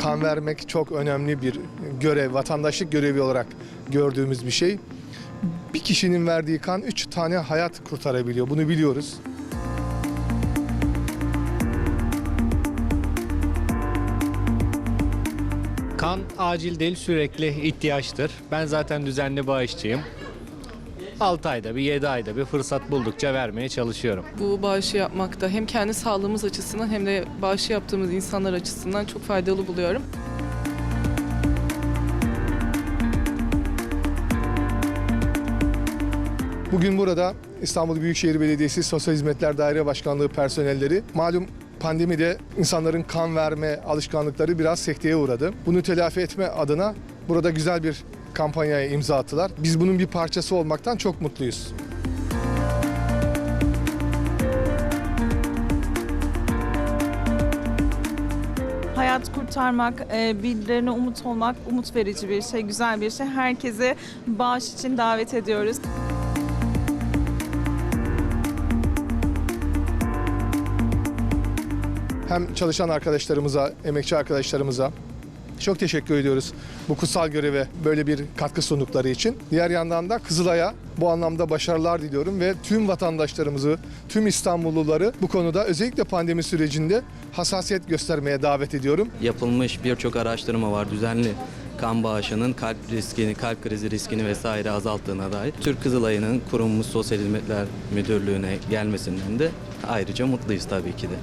kan vermek çok önemli bir görev, vatandaşlık görevi olarak gördüğümüz bir şey. Bir kişinin verdiği kan 3 tane hayat kurtarabiliyor. Bunu biliyoruz. Kan acil değil sürekli ihtiyaçtır. Ben zaten düzenli bağışçıyım. 6 ayda bir 7 ayda bir fırsat buldukça vermeye çalışıyorum. Bu bağışı yapmakta hem kendi sağlığımız açısından hem de bağışı yaptığımız insanlar açısından çok faydalı buluyorum. Bugün burada İstanbul Büyükşehir Belediyesi Sosyal Hizmetler Daire Başkanlığı personelleri malum pandemide insanların kan verme alışkanlıkları biraz sekteye uğradı. Bunu telafi etme adına burada güzel bir kampanyaya imza attılar. Biz bunun bir parçası olmaktan çok mutluyuz. Hayat kurtarmak, e, birilerine umut olmak umut verici bir şey, güzel bir şey. Herkese bağış için davet ediyoruz. Hem çalışan arkadaşlarımıza, emekçi arkadaşlarımıza çok teşekkür ediyoruz bu kutsal göreve böyle bir katkı sundukları için. Diğer yandan da Kızılay'a bu anlamda başarılar diliyorum ve tüm vatandaşlarımızı, tüm İstanbulluları bu konuda özellikle pandemi sürecinde hassasiyet göstermeye davet ediyorum. yapılmış birçok araştırma var düzenli kan bağışının kalp riskini, kalp krizi riskini vesaire azalttığına dair. Türk Kızılayı'nın kurulmuş Sosyal Hizmetler Müdürlüğü'ne gelmesinden de ayrıca mutluyuz tabii ki de.